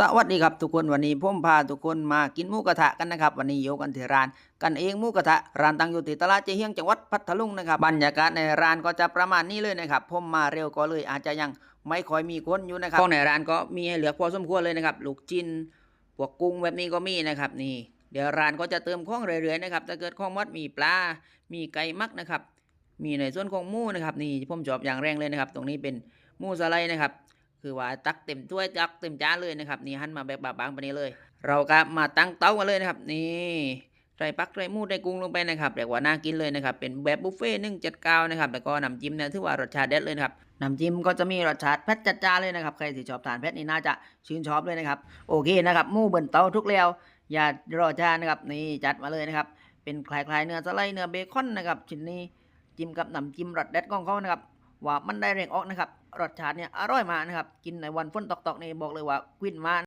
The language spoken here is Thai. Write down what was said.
สวัสดีครับทุกคนวันนี้ผมพาทุกคนมากินหมูกระทะกันนะครับ วันนี้อยู่กันที่ร้านกันเองหมูกระทะร้านตั้งอยู่ที่ตลาดเจียเฮียงจังหวัดพัทลุงนะครับบรรยากาศในร้านก็จะประมาณนี้เลยนะครับผมมาเร็วก็เลยอาจจะยังไม่ค่อยมีคนอยู่นะครับของในร้านก็มีให้เหลือพอสมควรเลยนะครับลูกจิ้นพวกกุ้งแบบนี้ก็มีนะครับนี่ เดี๋ยวร้านก็จะเติมข้องเรื่อยๆนะครับถ้าเกิดข้องหมดมีปลา มีไก่มักนะครับ มีในส่วนของหมูนะครับนี่ผมชอบอย่างแรงเลยนะครับ ตรงนี้เป็นหมูสไลด์นะครับ คือว่าตักเต็มถ้วยตักเต็มจานเลยนะครับนี่หั่นมาแบบบางๆไปนี้เลย เราก็มาตั้งเตากันเลยนะครับ นี่ใส่ปักใส่หมูใส่กุ้งลงไปนะครับเรียกว่าน่ากินเลยนะครับเป็นแบบบุฟเฟ่หนึ่งจัดเก้านะครับแล้วก็น้ำจิ้มเนี่ยถือว่ารสชาติเด็ดเลยนะครับน้ำจิ้มก็จะมีรสชาติเผ็จัดจ้าเลยนะครับใครที่ชอบทานเผ็ดนี่น่าจะชื่นชอบเลยนะครับโอเคนะครับหมูเบนเตาทุกแล้วอย่ารอช้านะครับนี่จัดมาเลยนะครับเป็นคล้ายๆเนื้อสไลด์เนื้อเบคอนนะครับชิ้นนี้จิ้มกับน้ำจิ้มรสเด็ดของเขานะครับ ว่ามันได้แรงออกนะครับ รสชาติเนี่ยอร่อยมากนะครับ กินในวันฝนตกๆนี่บอกเลยว่า กวินมาก